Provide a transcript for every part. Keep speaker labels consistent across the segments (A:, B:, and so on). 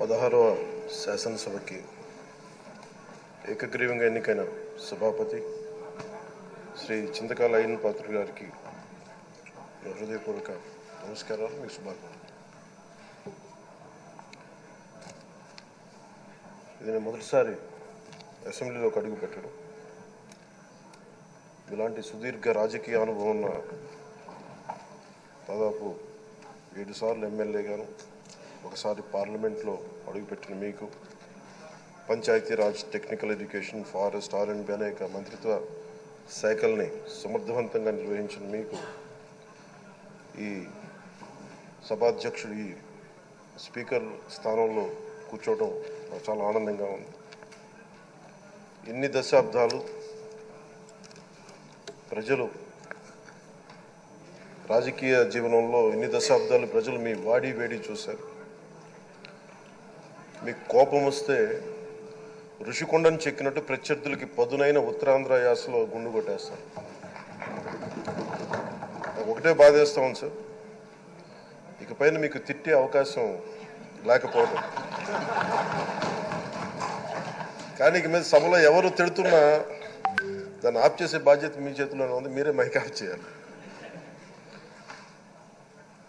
A: పదహారవ శాసనసభకి ఏకగ్రీవంగా ఎన్నికైన సభాపతి శ్రీ చింతకాల అయిన పాత్ర గారికి హృదయపూర్వక నమస్కారాలు మీకు శుభాకాంక్షలు. ఇది నేను మొదటిసారి అసెంబ్లీలోకి అడుగు పెట్టడం. ఇలాంటి సుదీర్ఘ రాజకీయ అనుభవం ఉన్న దాదాపు ఏడు సార్లు ఎమ్మెల్యేగాను ఒకసారి పార్లమెంట్లో అడుగుపెట్టిన మీకు Panchayati Raj technical education forest R and B అనేక మంత్రిత్వ శాఖల్ని సమర్థవంతంగా నిర్వహించిన మీకు ఈ సభాధ్యక్షుడు ఈ స్పీకర్ స్థానంలో కూర్చోవడం నాకు చాలా ఆనందంగా ఉంది. ఎన్ని దశాబ్దాలు ప్రజలు రాజకీయ జీవనంలో ఎన్ని దశాబ్దాలు ప్రజలు మీ వాడి వేడి చూశారు. మీకు కోపం వస్తే ఋషికొండను చెక్కినట్టు ప్రత్యర్థులకి పదునైన ఉత్తరాంధ్ర యాసలో గుండు కొట్టేస్తారు. ఒకటే బాధేస్తాం సార్. ఇకపైన మీకు తిట్టే అవకాశం లేకపోవడం కానీ ఇక మీద సభలో ఎవరు తిడుతున్నా దాన్ని ఆఫ్ చేసే బాధ్యత మీ చేతిలోనే ఉంది. మీరే మైక్ ఆఫ్ చేయాలి.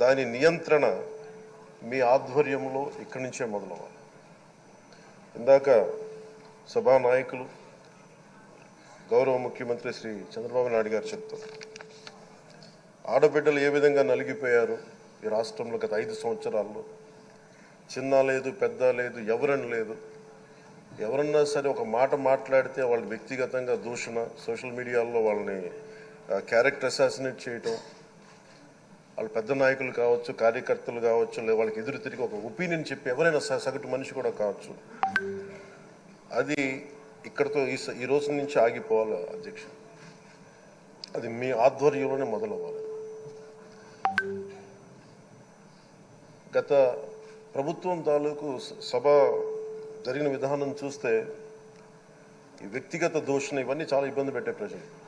A: దాని నియంత్రణ మీ ఆధ్వర్యంలో ఇక్కడి నుంచే మొదలవ్వాలి. ఇందాక సభా నాయకులు గౌరవ ముఖ్యమంత్రి శ్రీ చంద్రబాబు నాయుడు గారు చెప్తారు ఆడబిడ్డలు ఏ విధంగా నలిగిపోయారు ఈ రాష్ట్రంలో గత ఐదు సంవత్సరాల్లో? చిన్న లేదు పెద్ద లేదు ఎవరని లేదు. ఎవరన్నా సరే ఒక మాట మాట్లాడితే వాళ్ళు వ్యక్తిగతంగా దూషణ సోషల్ మీడియాలో వాళ్ళని క్యారెక్టర్ అసాసినేట్ చేయటం వాళ్ళు పెద్ద నాయకులు కావచ్చు కార్యకర్తలు కావచ్చు లేదా వాళ్ళకి ఎదురు తిరిగి ఒక ఒపీనియన్ చెప్పి ఎవరైనా స- సగటు మనిషి కూడా కావచ్చు. అది ఇక్కడతో ఈ స- ఈ రోజు నుంచి ఆగిపోవాలి అధ్యక్ష. అది మీ ఆధ్వర్యంలోనే మొదలవ్వాలి. గత ప్రభుత్వం తాలూకు సభ జరిగిన విధానం చూస్తే ఈ వ్యక్తిగత దూషణ ఇవన్నీ చాలా ఇబ్బంది పెట్టే ప్రజలు.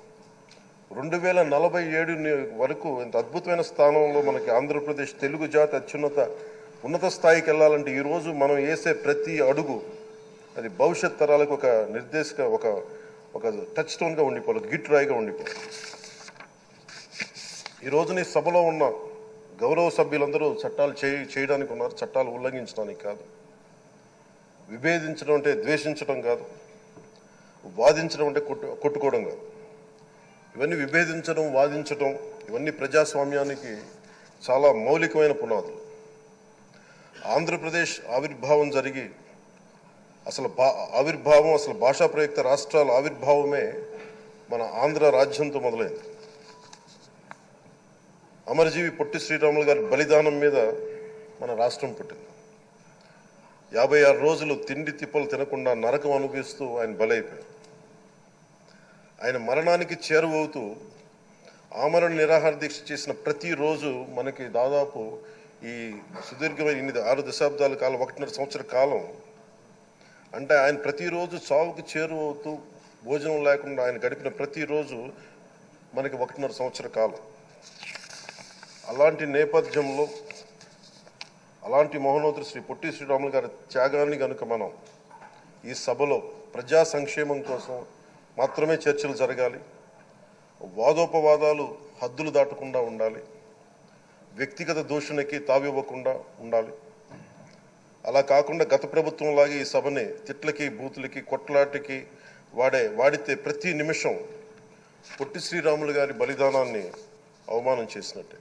A: రెండు వేల నలభై ఏడు వరకు ఇంత అద్భుతమైన స్థానంలో మనకి ఆంధ్రప్రదేశ్ తెలుగు జాతి అత్యున్నత ఉన్నత స్థాయికి వెళ్ళాలంటే ఈరోజు మనం వేసే ప్రతి అడుగు అది భవిష్యత్ తరాలకు ఒక నిర్దేశక ఒక ఒక టచ్ స్టోన్గా ఉండిపోవాలి గిట్రాయిగా ఉండిపోవాలి. ఈ నీ సభలో ఉన్న గౌరవ సభ్యులందరూ చట్టాలు చేయ చేయడానికి ఉన్నారు చట్టాలు ఉల్లంఘించడానికి కాదు. విభేదించడం అంటే ద్వేషించడం కాదు. వాదించడం అంటే కొట్టు కొట్టుకోవడం కాదు. ఇవన్నీ విభేదించడం వాదించడం ఇవన్నీ ప్రజాస్వామ్యానికి చాలా మౌలికమైన పునాదులు. ఆంధ్రప్రదేశ్ ఆవిర్భావం జరిగి అసలు భా ఆవిర్భావం అసలు భాషా ప్రయుక్త రాష్ట్రాల ఆవిర్భావమే మన ఆంధ్ర రాజ్యంతో మొదలైంది. అమరజీవి పొట్టి శ్రీరాములు గారి బలిదానం మీద మన రాష్ట్రం పుట్టింది. యాభై ఆరు రోజులు తిండి తిప్పలు తినకుండా నరకం అనుభవిస్తూ ఆయన బలైపోయారు. ఆయన మరణానికి చేరువవుతూ ఆమరణ నిరాహార దీక్ష చేసిన ప్రతిరోజు మనకి దాదాపు ఈ సుదీర్ఘమైన ఇన్ని ఆరు దశాబ్దాల కాలం ఒకటిన్నర సంవత్సర కాలం. అంటే ఆయన ప్రతిరోజు చావుకు చేరువవుతూ భోజనం లేకుండా ఆయన గడిపిన ప్రతిరోజు మనకి ఒకటిన్నర సంవత్సర కాలం. అలాంటి నేపథ్యంలో అలాంటి మహోన్నతుడు శ్రీ పొట్టి శ్రీరాములు గారి త్యాగాన్ని కనుక మనం ఈ సభలో ప్రజా సంక్షేమం కోసం మాత్రమే చర్చలు జరగాలి. వాదోపవాదాలు హద్దులు దాటకుండా ఉండాలి. వ్యక్తిగత దూషణకి తావివ్వకుండా ఉండాలి. అలా కాకుండా గత ప్రభుత్వంలాగే ఈ సభని తిట్లకి బూతులకి కొట్లాటికి వాడే వాడితే ప్రతి నిమిషం పొట్టి శ్రీరాములు గారి బలిదానాన్ని అవమానం చేసినట్టే.